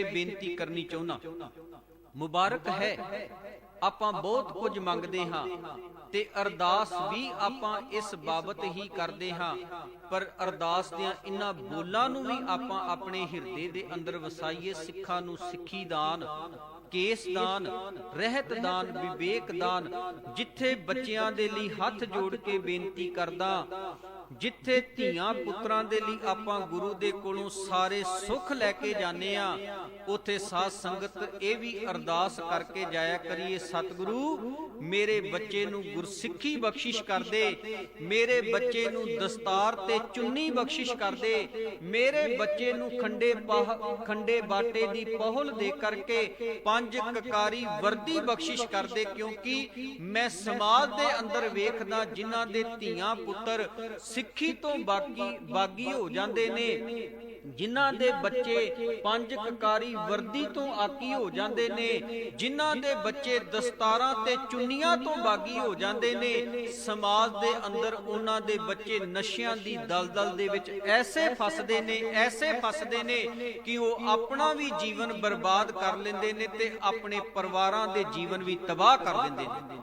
ਇੱਥੇ ਬੇਨਤੀ ਕਰਨੀ ਚਾਹੁੰਦਾ। ਮੁਬਾਰਕ ਹੈ। ਆਪਾਂ ਬਹੁਤ ਕੁਝ ਮੰਗਦੇ ਹਾਂ। ਤੇ ਅਰਦਾਸ ਵੀ ਆਪਾਂ ਇਸ ਬਾਬਤ ਹੀ ਕਰਦੇ ਹਾਂ। ਪਰ ਅਰਦਾਸ ਦੀਆਂ ਇਨ੍ਹਾਂ ਬੋਲਾਂ ਨੂੰ ਵੀ ਆਪਾਂ ਆਪਣੇ ਹਿਰਦੇ ਦੇ ਅੰਦਰ ਵਸਾਈਏ ਸਿੱਖਾਂ ਨੂੰ ਸਿੱਖੀ ਦਾਨ ਕੇਸ ਦਾਨ ਰਹਿਤ ਦਾਨ ਵਿਵੇਕ ਦਾਨ ਜਿੱਥੇ ਬੱਚਿਆਂ ਦੇ ਲਈ ਹੱਥ ਜੋੜ ਕੇ ਬੇਨਤੀ ਕਰਦਾ। ਜਿੱਥੇ ਧੀਆਂ ਪੁੱਤਰਾਂ ਦੇ ਲਈ ਆਪਾਂ ਗੁਰੂ ਦੇ ਕੋਲੋਂ ਸਾਰੇ ਸੁੱਖ ਲੈ ਕੇ ਜਾਂਦੇ ਆ ਉਥੇ ਸਾਧ ਸੰਗਤ ਇਹ ਵੀ ਅਰਦਾਸ ਕਰਕੇ ਜਾਇਆ ਕਰੀਏ, ਸਤਿਗੁਰੂ, ਮੇਰੇ ਬੱਚੇ ਨੂੰ ਗੁਰਸਿੱਖੀ ਬਖਸ਼ਿਸ਼ ਕਰ ਦੇ, ਮੇਰੇ ਬੱਚੇ ਨੂੰ ਦਸਤਾਰ ਤੇ ਚੁੰਨੀ ਬਖਸ਼ਿਸ਼ ਕਰ ਦੇ, ਮੇਰੇ ਬੱਚੇ ਨੂੰ ਖੰਡੇ ਖੰਡੇ ਬਾਟੇ ਦੀ ਪਹੁਲ ਦੇ ਕਰਕੇ ਪੰਜ ਕਕਾਰੀ ਵਰਦੀ ਬਖਸ਼ਿਸ਼ ਕਰ ਦੇ, ਕਿਉਂਕਿ ਮੈਂ ਸਮਾਜ ਦੇ ਅੰਦਰ ਵੇਖਦਾ ਜਿਨ੍ਹਾਂ ਦੇ ਧੀਆਂ ਪੁੱਤਰ ਸਿੱਖੀ ਤੋਂ ਬਾਗੀ ਬਾਗੀ ਹੋ ਜਾਂਦੇ ਨੇ, ਜਿਨ੍ਹਾਂ ਦੇ ਬੱਚੇ ਪੰਜ ਕਕਾਰੀ ਵਰਦੀ ਤੋਂ ਆਕੀ ਹੋ ਜਾਂਦੇ ਨੇ, ਜਿਨ੍ਹਾਂ ਦੇ ਬੱਚੇ ਦਸਤਾਰਾਂ ਤੇ ਚੁੰਨੀਆਂ ਤੋਂ ਬਾਗੀ ਹੋ ਜਾਂਦੇ ਨੇ, ਸਮਾਜ ਦੇ ਅੰਦਰ ਉਹਨਾਂ ਦੇ ਬੱਚੇ ਨਸ਼ਿਆਂ ਦੀ ਦਲਦਲ ਦੇ ਵਿੱਚ ਐਸੇ ਫਸਦੇ ਨੇ, ਐਸੇ ਫਸਦੇ ਨੇ ਕਿ ਉਹ ਆਪਣਾ ਵੀ ਜੀਵਨ ਬਰਬਾਦ ਕਰ ਲੈਂਦੇ ਨੇ ਤੇ ਆਪਣੇ ਪਰਿਵਾਰਾਂ ਦੇ ਜੀਵਨ ਵੀ ਤਬਾਹ ਕਰ ਦਿੰਦੇ ਨੇ।